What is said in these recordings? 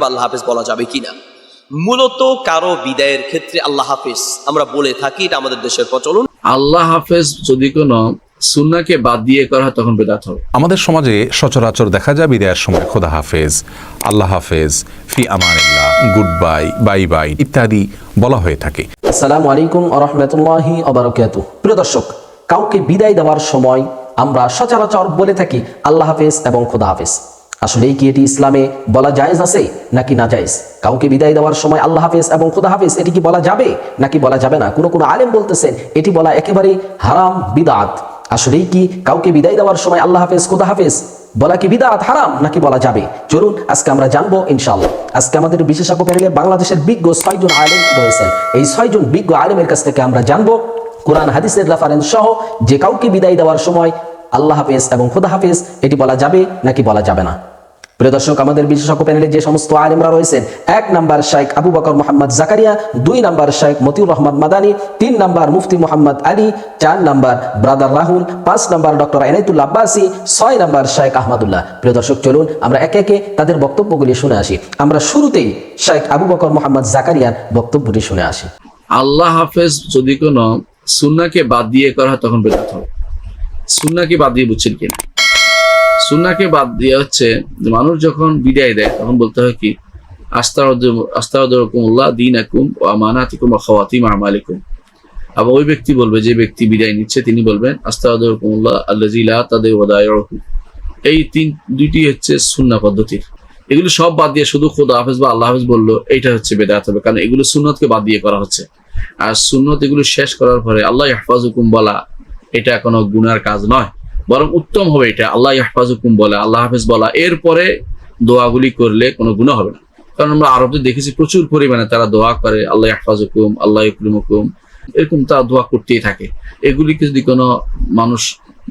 বা আল্লাহ হাফেজ বলা যাবে কিনা? মূলত কারও বিদায়ের ক্ষেত্রে আল্লাহ হাফেজ। আমরা বলে থাকি এটা আমাদের দেশের প্রচলন। আল্লাহ হাফেজ যদি কোনো সুন্নাকে বাদ দিয়ে করা হয় তখন বেদাত হবে। আমাদের সমাজে সচরাচর দেখা যায় বিদায়ের সময় খোদা হাফেজ আল্লাহ হাফেজ ফি আমানিল্লাহ গুড বাই বাই বাই ইত্যাদি বলা হয়ে থাকে। আসসালামু আলাইকুম আরহামতুল্লাহি প্রিয় দর্শক কাউকে বিদায় দেওয়ার সময় আমরা সচরাচর বলে থাকি আল্লাহ হাফেজ এবং খোদা হাফেজ। আসলেই কি এটি ইসলামে বলা জায়েজ আছে নাকি না জায়েজ? কাউকে বিদায় দেওয়ার সময় আল্লাহ হাফেজ এবং খোদা হাফেজ, এটি কি বলা যাবে নাকি বলা যাবে না? কোনো কোনো আলেম বলতেছেন, এটি বলা একেবারে হারাম বিদাত। আসলেই কি কাউকে বিদায় দেওয়ার সময় আল্লাহ হাফেজ, খোদা হাফেজ বলা কি বিদাত, হারাম নাকি বলা যাবে? চলুন, আজকে আমরা জানব ইনশাআল্লাহ। আজকে আমাদের বিশেষজ্ঞ প্যানেলে বাংলাদেশের বিজ্ঞ ছয়জন আলেম রয়েছেন। এই ছয়জন বিজ্ঞ আলেমের কাছ থেকে আমরা জানব কোরআন, হাদিসের রেফারেন্স সহ যে কাউকে বিদায় দেওয়ার সময় আল্লাহ হাফেজ এবং খুদা হাফেজ, এটি বলা যাবে নাকি বলা যাবে না। প্রিয় দর্শক, আমাদের বিশেষজ্ঞ প্যানেলে যে সমস্ত আলেমরা রয়েছেন, এক নাম্বার শাইখ আবু বকর মোহাম্মদ জাকারিয়া, দুই নাম্বার শাইখ মতিউর রহমান মাদানী, তিন নাম্বার মুফতি মোহাম্মদ আলী, চার নাম্বার ব্রাদার রাহুল, পাঁচ নাম্বার ডক্টর এনাইতুল্লাহ আব্বাসি, ছয় নাম্বার শাইখ আহমদুল্লাহ। প্রিয় দর্শক, চলুন আমরা একে একে তাদের বক্তব্যগুলি শুনে আসি। আমরা শুরুতেই শাইখ আবু বকর মোহাম্মদ জাকারিয়ার বক্তব্যটি শুনে আসি। আল্লাহ হাফেজ, যদি কোনো সুন্নাকে বাদ দিয়ে করা হয়, তখন বেদাত হবে। সুন্নাকে বাদ দিয়ে বুঝছেন কিনা? সুন্নাকে বাদ দিয়ে হচ্ছে মানুষ যখন বিদায় দেয়, তখন বলতে হয় কি? আস্তাউদ্দিকুমুল্লাহ দিন আবার ওই ব্যক্তি বলবে, যে ব্যক্তি বিদায় নিচ্ছে, তিনি বলবেন তাদের এই তিন দুইটি হচ্ছে এগুলো সব বাদ দিয়ে শুধু খোদা হাফেজ বা আল্লাহ হাফেজ বলল, এইটা হচ্ছে বেদাত হবে। কারণ এগুলো সুন্নতকে বাদ দিয়ে করা হচ্ছে। আর সুন্নত এগুলো শেষ করার পরে, আল্লাহ হাফাজ হুকুম বলা, এটা কোনো গুনার কাজ নয়। বরং উত্তম হবে এটা। আল্লাহ হাফাজ হুকুম বলা, আল্লাহ হাফেজ বলা। এরপরে দোয়াগুলি করলে কোনো গুণা হবে না। কারণ আমরা আরবদের দেখেছি প্রচুর পরিমাণে তারা দোয়া করে, আল্লাহ হাফাজ হুকুম আল্লাহ ইকরিম হুকুম এরকম তারা দোয়া করতেই থাকে। এগুলিকে যদি কোনো মানুষ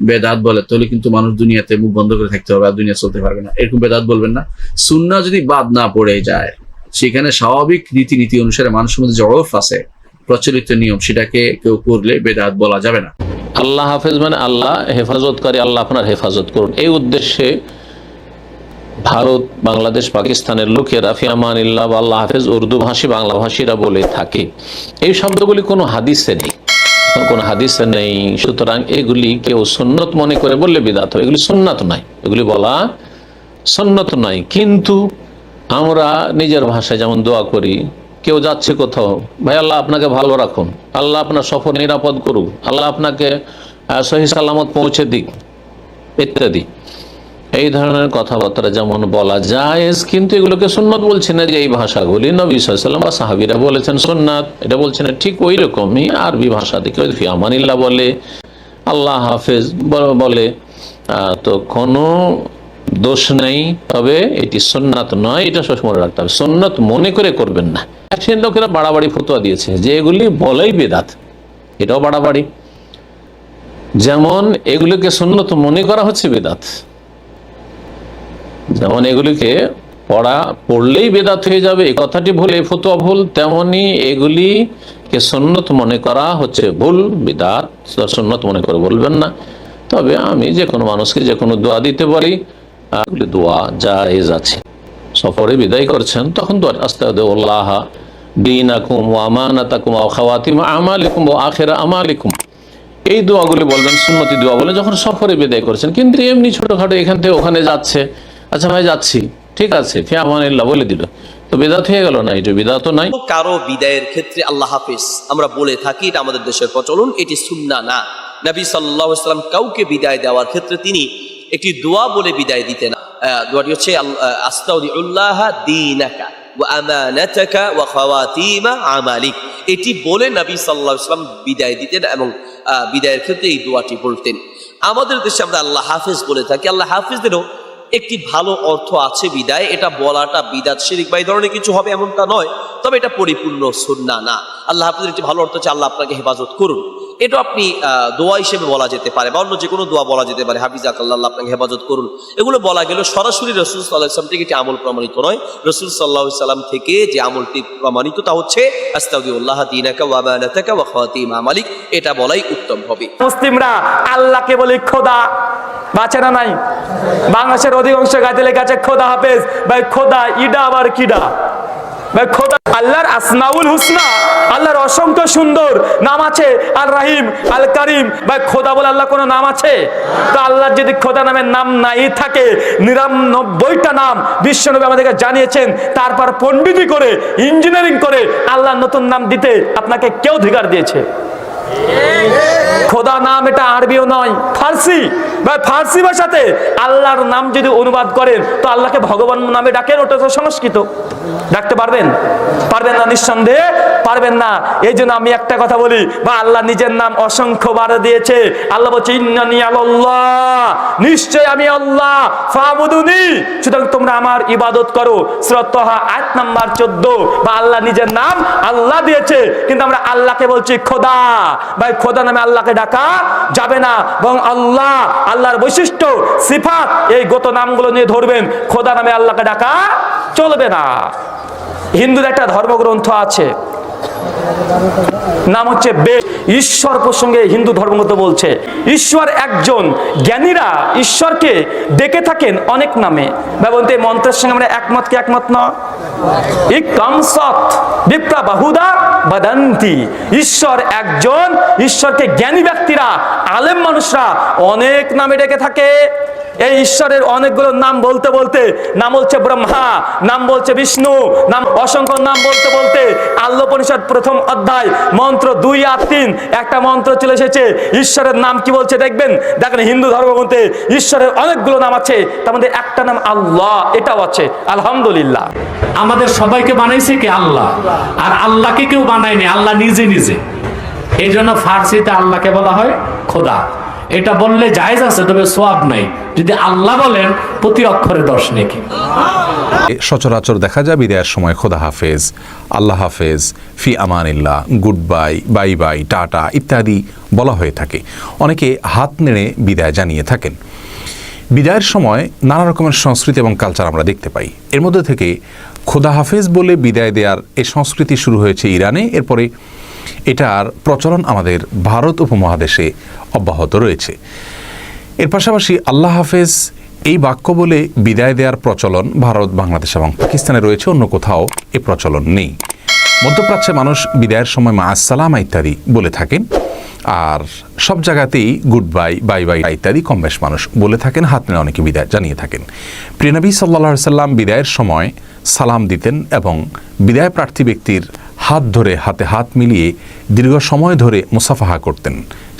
বেদাত বলে, তাহলে কিন্তু মানুষ দুনিয়াতে মুখ বন্ধ করে থাকতে হবে আর দুনিয়া চলতে পারবে না। এরকম বেদাত বলবেন না। সুন্না যদি বাদ না পড়ে যায়, সেখানে স্বাভাবিক রীতিনীতি অনুসারে মানুষের মধ্যে যে অরফ আছে, প্রচলিত নিয়ম, সেটাকে কেউ করলে বেদাত বলা যাবে না। আল্লাহ হাফেজ মানে আল্লাহ হেফাজত করে আল্লাহ আপনার হেফাজত করুন। এই উদ্দেশ্যে ভারত, বাংলাদেশ, পাকিস্তানের লোকেরা ফিয়ামানিল্লাহ বা আল্লাহ হাফেজ, উর্দু ভাষী, বাংলা ভাষীরা বলে থাকে। এই শব্দগুলি কোনো হাদিসে নেই। কোনো হাদিসে নেই। সুতরাং এগুলি কেউ সুন্নত মনে করে বললে বিদাত হবে এগুলি সুন্নত নয়। এগুলি বলা সুন্নত নয়। কিন্তু আমরা নিজের ভাষায় যেমন দোয়া করি কেউ যাচ্ছে কোথাও, ভাই আল্লাহ আপনাকে ভালো রাখুন, আল্লাহ আপনার সফর নিরাপদ করুক, আল্লাহ আপনাকে সহি সালামত পৌঁছে দিক, ইত্যাদি। এই ধরনের কথাবার্তা যেমন বলা যায় কিন্তু এগুলোকে সুন্নত বলছে না যে এই ভাষাগুলি নবী সাল্লাম বা সাহাবিরা বলেছেন সুন্নাত, এটা বলছে না ঠিক ওই রকমই আরবি ভাষা থেকে ফিয়ামানিল্লাহ বলে, আল্লাহ হাফেজ বলে তো কোনো দোষ নেই, তবে এটি সুন্নাত নয়, এটা সবসময় মনে রাখতে হবে। সুন্নাত মনে করে করবেন না। এক লোকেরা বাড়াবাড়ি ফতোয়া দিয়েছে, যে এগুলি বলেই বেদাত, এটাও বাড়াবাড়ি। যেমন এগুলিকে সুন্নত মনে করা হচ্ছে বেদাত, যেমন এগুলিকে পড়া পড়লেই বেদাত হয়ে যাবে এই কথাটি ভুল এই ফতোয়া ভুল, তেমনি এগুলিকে সন্ন্যত মনে করা হচ্ছে ভুল, বেদাত সন্ন্যত মনে করে বলবেন না। তবে আমি যে কোনো মানুষকে যে কোনো দোয়া দিতে পারি দোয়া জায়েজ আছে। সফরে বিদায় করছেন, তখন দোয়া ও আমানাতাকুম ও খাওয়াতিম আমালিকুম ও আখেরা আমালিকুম। এই দোয়াগুলি বলবেন, সুন্নতি দোয়া বলে যখন সফরে বিদায় করছেন, কিন্তু এমনি ছোটখাটো এখান থেকে ওখানে যাচ্ছে আচ্ছা ভাই যাচ্ছি, ঠিক আছে ফিয়ামানিল্লাহ বলে দিল। তো বেদাত হয়ে গেল না, এটা বিদাত নাই। কারও বিদায়ের ক্ষেত্রে আল্লাহ হাফেজ, আমরা বলে থাকি এটা আমাদের দেশের প্রচলন, এটি সুন্না না। নবী সাল্লাহ সাল্লাম কাউকে বিদায় দেওয়ার ক্ষেত্রে তিনি একটি দোয়া বলে বিদায় দিতেন। দোয়াটি হচ্ছে আস্তাউদ্দিউল্লাহ দিনাকা এটি বলে নবী সাল্লাহ বিদায় দিতেন এবং বিদায়ের ক্ষেত্রে এই দোয়াটি বলতেন। আমাদের দেশে আমরা আল্লাহ হাফেজ বলে থাকি। আল্লাহ হাফেজদেরও একটি ভালো অর্থ আছে বিদায়। এটা বলাটা বিদাত শিরিক বা এই ধরনের কিছু হবে এমনটা নয়, তবে এটা পরিপূর্ণ সুন্না না। আল্লাহ হাফিজের একটি ভালো অর্থ হচ্ছে আল্লাহ আপনাকে হেফাজত করুন। এটা আপনি দোয়া হিসেবে বলা যেতে পারে বা অন্য যে কোনো দোয়া বলা যেতে পারে। হাফিজাক আল্লাহ আল্লাহ আপনাকে হেফাজত করুন। এগুলো বলা গেল সরাসরি রসুল সাল্লাহ ইসলাম থেকে এটি আমল প্রমাণিত নয়। রসুল সাল্লাহ থেকে যে আমলটি প্রমাণিত, তা হচ্ছে আস্তাউদ্দিউল্লাহ দিনাকা ওয়া আমানাতাকা ওয়া খাওয়াতিমা মালিক। এটা বলাই উত্তম হবে। মুসলিমরা আল্লাহকে বলে খোদা। বাঁচে না নাই? বাংলাদেশের অধিকাংশ গাইতে লেখা আছে খোদা হাফেজ। ভাই, খোদা ইডা আবার কিডা? ভাই, খোদা আল্লাহর আসমাউল হুসনা। আল্লাহর অসংখ্য সুন্দর নাম আছে আল রাহিম আল করিম ভাই, খোদা বলে আল্লাহ কোনো নাম আছে? তো আল্লাহর যদি খোদা নামের নাম নাই থাকে, নিরানব্বইটা নাম বিশ্বনবী আমাদেরকে জানিয়েছেন, তারপর পণ্ডিতি করে, ইঞ্জিনিয়ারিং করে আল্লাহ নতুন নাম দিতে আপনাকে কেউ অধিকার দিয়েছে? খোদা নাম এটা আরবিও নয়, ফার্সি। বা ফার্সি ভাষাতে আল্লাহর নাম যদি অনুবাদ করেন, তো আল্লাহকে ভগবান নামে ডাকেন, ওটা তো সংস্কৃত। ডাকতে পারবেন? পারবেন না নিঃসন্দেহে? পারবেন না। এই জন্য আমি একটা কথা বলি বা আল্লাহ নিজের নাম অসংখ্য বার দিয়েছে। আল্লাহ বলছে, ইন্নানি আল্লাহ নিশ্চয় আমি আল্লাহ, ফাবুদুনি। সুতরাং তোমরা আমার ইবাদত করো। শ্রদ্ধা আয়াত নাম্বার চোদ্দ। বা আল্লাহ নিজের নাম আল্লাহ দিয়েছে, কিন্তু আমরা আল্লাহকে বলছি খোদা। ভাই, খোদা নামে আল্লাহকে ডাকা যাবে না। এবং আল্লাহ, আল্লাহর বৈশিষ্ট্য, সিফাত, এই গত নামগুলো নিয়ে ধরবেন। খোদা নামে আল্লাহকে ডাকা চলবে না। হিন্দুদের একটা ধর্মগ্রন্থ আছে। নাম হচ্ছে বেদ ঈশ্বর প্রসঙ্গে হিন্দু ধর্মগ্রন্থ বলছে, ঈশ্বর একজন জ্ঞানীরা ঈশ্বরকে ডেকে থাকেন অনেক নামে। বা বলতে এই মন্ত্রের সঙ্গে আমরা একমত কি একমত ন? বাহুদা বাদান্তি। ঈশ্বর একজন, ঈশ্বরকে জ্ঞানী ব্যক্তিরা, আলেম মানুষরা অনেক নামে ডেকে থাকে। এই ঈশ্বরের অনেকগুলো নাম বলতে বলতে, নাম বলছে ব্রহ্মা, নাম বলছে বিষ্ণু, নাম, অসংখ্য নাম বলতে বলতে আল্ল পরিষদ প্রথম অধ্যায়, মন্ত্র দুই আর তিন, একটা মন্ত্র চলে এসেছে, ঈশ্বরের নাম কি বলছে দেখবেন? দেখেন হিন্দু ধর্মগ্রন্থে ঈশ্বরের অনেকগুলো নাম আছে, তার মধ্যে একটা নাম আল্লাহ, এটাও আছে, আলহামদুলিল্লাহ। আমাদের সবাইকে বানাইছে কি? আল্লাহ। আর আল্লাহকে কেউ বানায়নি, আল্লাহ নিজে নিজে। এই জন্য ফার্সিতে আল্লাহকে বলা হয় খোদা। এটা বললে জায়েজ আছে, তবে সোয়াব নাই। যদি আল্লাহ বলেন প্রতি অক্ষরে দশ নেকি সচরাচর দেখা যায় বিদায়ের সময়, খোদা হাফেজ, আল্লাহ হাফেজ, ফি আমানিল্লাহ, good bye bye bye, tata ইত্যাদি বলা হয়ে থাকে। অনেকে হাত নেড়ে বিদায় জানিয়ে থাকেন। বিদায়ের সময় নানা রকমের সংস্কৃতি এবং কালচার আমরা দেখতে পাই। এর মধ্যে থেকে খোদা হাফেজ বলে বিদায় দেওয়ার এই সংস্কৃতি শুরু হয়েছে ইরানে, এরপরে এটার প্রচলন আমাদের ভারত উপমহাদেশে অব্যাহত রয়েছে। এর পাশাপাশি আল্লাহ হাফেজ এই বাক্য বলে বিদায় দেওয়ার প্রচলন ভারত, বাংলাদেশ এবং পাকিস্তানে রয়েছে, অন্য কোথাও এ প্রচলন নেই। মধ্যপ্রাচ্যে মানুষ বিদায়ের সময় মা আসসালামা ইত্যাদি বলে থাকেন, আর সব জায়গাতেই গুড বাই বাই বাই ইত্যাদি কম বেশ মানুষ বলে থাকেন, হাত নিয়ে অনেকে বিদায় জানিয়ে থাকেন। প্রিয়নবী সাল্লা সাল্লাম বিদায়ের সময় সালাম দিতেন এবং বিদায় প্রার্থী ব্যক্তির হাত ধরে হাতে হাত মিলিয়ে দীর্ঘ সময় ধরে মুসাফাহা করতেন।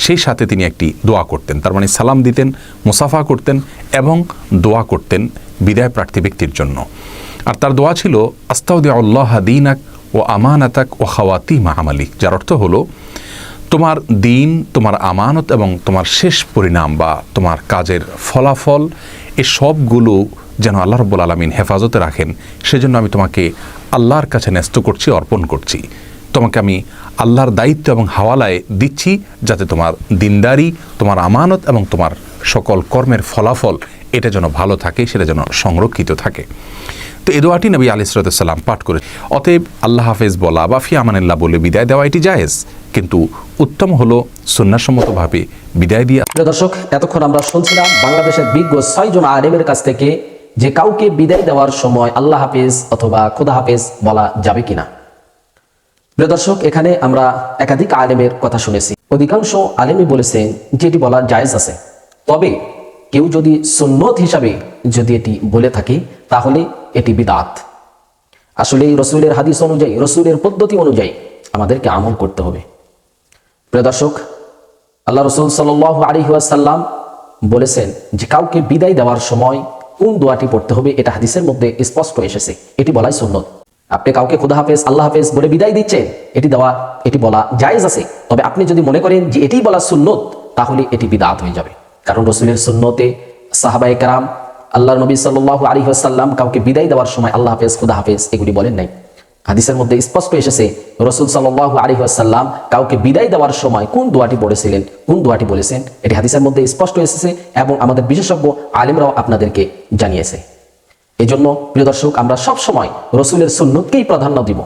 সেই সাথে তিনি একটি দোয়া করতেন। তার মানে সালাম দিতেন মুসাফা করতেন এবং দোয়া করতেন বিদায় প্রার্থী ব্যক্তির জন্য। আর তার দোয়া ছিল আস্তাউদ্দি আল্লাহ দিনাক ও আমানাতাক ও খাওয়াতি মাহামালিক যার অর্থ হলো, তোমার দিন, তোমার আমানত এবং তোমার শেষ পরিণাম বা তোমার কাজের ফলাফল, এ সবগুলো যেন আল্লাহ রব্বুল আলমিন হেফাজতে রাখেন। সেজন্য আমি তোমাকে আল্লাহর কাছে ন্যস্ত করছি, অর্পণ করছি। তোমাকে আমি আল্লাহর দায়িত্ব এবং হাওয়ালায় দিচ্ছি যাতে তোমার দিনদারি, তোমার আমানত এবং তোমার সকল কর্মের ফলাফল এটা যেন ভালো থাকে, সেটা যেন সংরক্ষিত থাকে। তো এ দোয়াটি নবী আলি সালাম পাঠ করে অতএব আল্লাহ হাফেজ বলা, বা ফি আমানিল্লাহ বলে বিদায় দেওয়া এটি জায়েজ, কিন্তু উত্তম হলো সুন্নাসম্মতভাবে বিদায় দিয়া দর্শক, এতক্ষণ আমরা শুনছিলাম বাংলাদেশের বিজ্ঞ ছয়জন আলেমের কাছ থেকে যে কাউকে বিদায় দেওয়ার সময় আল্লাহ হাফেজ অথবা খুদা হাফেজ বলা যাবে কিনা? প্রিয় দর্শক, এখানে আমরা একাধিক আলেমের কথা শুনেছি। অধিকাংশ আলেমই বলেছেন যে এটি বলা জায়েজ আছে। তবে কেউ যদি সুন্নত হিসাবে যদি এটি বলে থাকে, তাহলে এটি বিদাত। আসলে রসুলের হাদিস অনুযায়ী, রসুলের পদ্ধতি অনুযায়ী আমাদেরকে আমল করতে হবে। প্রিয় দর্শক, আল্লাহ রসুল সাল আলী সাল্লাম বলেছেন, যে কাউকে বিদায় দেওয়ার সময় কোন দোয়াটি পড়তে হবে এটা হাদিসের মধ্যে স্পষ্ট এসেছে। এটি বলাই সুন্নত। আপনি কাউকে খুদা হাফেজ, আল্লাহ হাফেজ বলে বিদায় দিচ্ছেন, এটি দেওয়া, এটি বলা জায়েজ আছে। তবে আপনি যদি মনে করেন যে এটি বলা সুন্নত, তাহলে এটি বিদাত হয়ে যাবে। কারণ রসুলের সুন্নতে সাহাবাই কারাম আল্লাহ নবী সাল্লাহ আলী সাল্লাম কাউকে বিদায় দেওয়ার সময় আল্লাহ হাফেজ, খুদা হাফেজ এগুলি বলেন নাই। হাদিসের মধ্যে স্পষ্ট এসেছে, রসুল সাল্লাহ আলী আসাল্লাম কাউকে বিদায় দেওয়ার সময় কোন দোয়াটি পড়েছিলেন, কোন দোয়াটি বলেছেন, এটি হাদিসের মধ্যে স্পষ্ট এসেছে এবং আমাদের বিশেষজ্ঞ, আলিমরাও আপনাদেরকে জানিয়েছে। এই জন্য প্রিয় দর্শক, আমরা সব সময় রসুলের সুন্নতকেই প্রাধান্য দিব।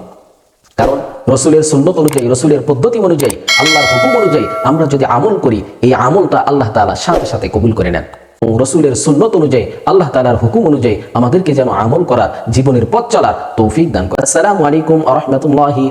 কারণ, রসুলের সুন্নত অনুযায়ী, রসুলের পদ্ধতি অনুযায়ী, আল্লাহর হুকুম অনুযায়ী আমরা যদি আমল করি, এই আমলটা আল্লাহ তাআলা সাথে সাথে কবুল করে নেন। রসুলের সুন্নত অনুযায়ী, আল্লাহ তালার হুকুম অনুযায়ী আমাদেরকে যেন আমল করার, জীবনের পথ চলার তৌফিক দান করে আসসালামু আলাইকুম আ রহমতুল্লাহি